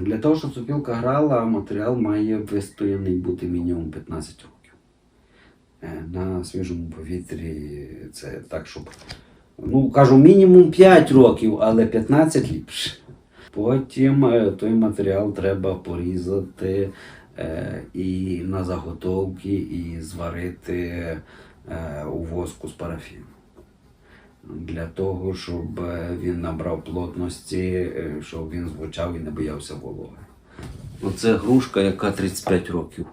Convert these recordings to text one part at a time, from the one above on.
Для того, щоб сопілка грала, матеріал має вистояний бути мінімум 15 років. Е, На свіжому повітрі це так, щоб. Ну, кажу, мінімум 5 років, але 15 ліпше. Потім е, той матеріал треба порізати е, і на заготовки, і зварити у воску з парафіном. Для того, щоб е, він набрав плотності, е, щоб він звучав і не боявся вологи. Оце грушка, яка 35 років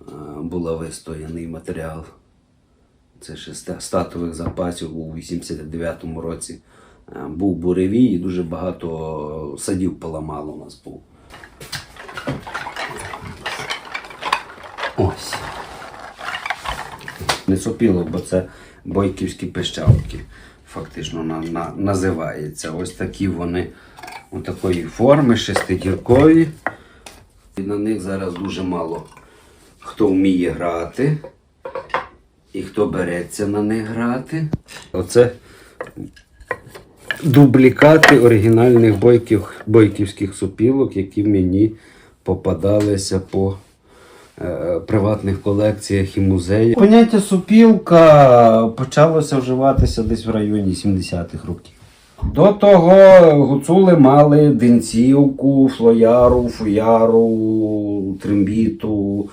е, була вистояний матеріал. Це ще статових запасів у 89-му році. Був буревій і дуже багато садів поламало у нас був. Ось. Не сопіло, бо це бойківські пищалки. Фактично на, на, називається. Ось такі вони такої форми, шестидіркові. І на них зараз дуже мало хто вміє грати і хто береться на них грати. Оце дублікати оригінальних бойків, бойківських сопілок, які мені попадалися по приватних колекціях і музеях. Поняття сопілка почалося вживатися десь в районі 70-х років. До того гуцули мали денцівку, флояру, фуяру, трембіту,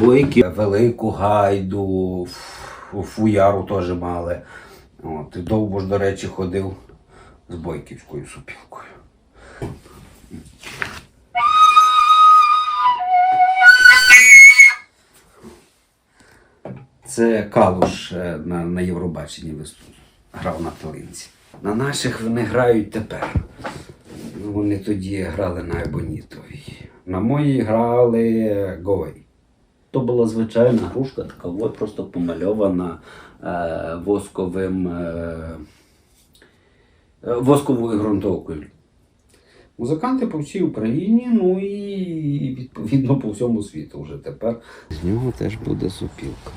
бойки, велику гайду, фуяру теж мали. От, і довго ж, до речі, ходив з бойківською супілкою. Це Калуш е, на, на Євробаченні виступ. Грав на Талинці. На наших вони грають тепер. Ну, Вони тоді грали на Ебонітовій. На моїй грали Гой. То була звичайна грушка, така от просто помальована е, восковим, е, е, восковою ґрунтовкою. Музиканти по всій Україні, ну і відповідно по всьому світу вже тепер. З нього теж буде сопілка.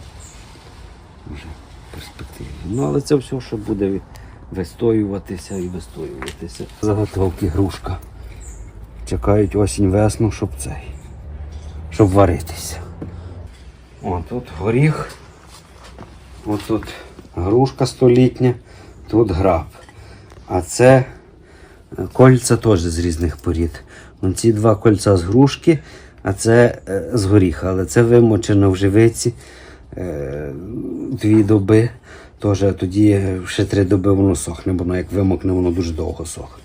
Вже перспективі. Ну, але це все, що буде вистоюватися і вистоюватися. Заготовки грушка. Чекають осінь-весну, щоб цей. Щоб варитися. О, тут горіх. От тут грушка столітня, тут граб. А це е, кольця теж з різних порід. Вон ці два кольця з грушки, а це е, з горіха. Але це вимочено в живиці дві доби. Теж тоді ще три доби воно сохне, воно як вимокне, воно дуже довго сохне.